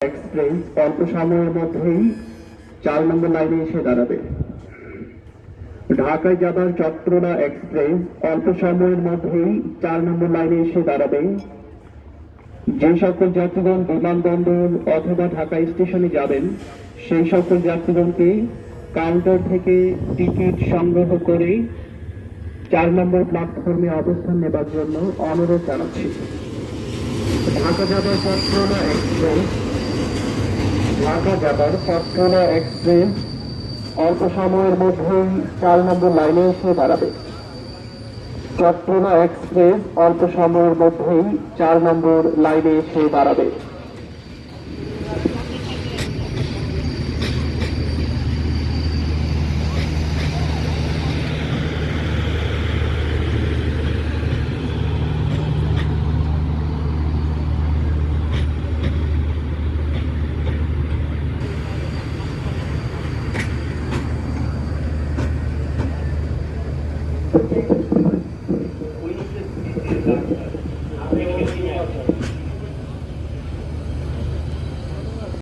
Express অল্প সময়ের মধ্যেই চার নম্বর লাইনে এসে দাঁড়াবে। ঢাকায় যাবার চট্টগ্রাম এক্সপ্রেস অল্প সময়ের মধ্যেই চার নম্বর লাইনে এসে দাঁড়াবে। যে সকল যাত্রীগণ বিমানবন্দর অথবা ঢাকা স্টেশনে যাবেন, সেই সকল যাত্রীগণকে কাউন্টার থেকে টিকিট সংগ্রহ করে চার নম্বর প্ল্যাটফর্মে অবস্থান নেবার জন্য অনুরোধ জানাচ্ছি। ঢাকা যাবার চট্টগ্রাম এক্সপ্রেস ঢাকা যাবার চট্টগ্রাম এক্সপ্রেস অল্প সময়ের মধ্যেই চার নম্বর লাইনে এসে দাঁড়াবে। চট্টনা এক্সপ্রেস অল্প সময়ের মধ্যেই চার নম্বর লাইনে এসে দাঁড়াবে। We need to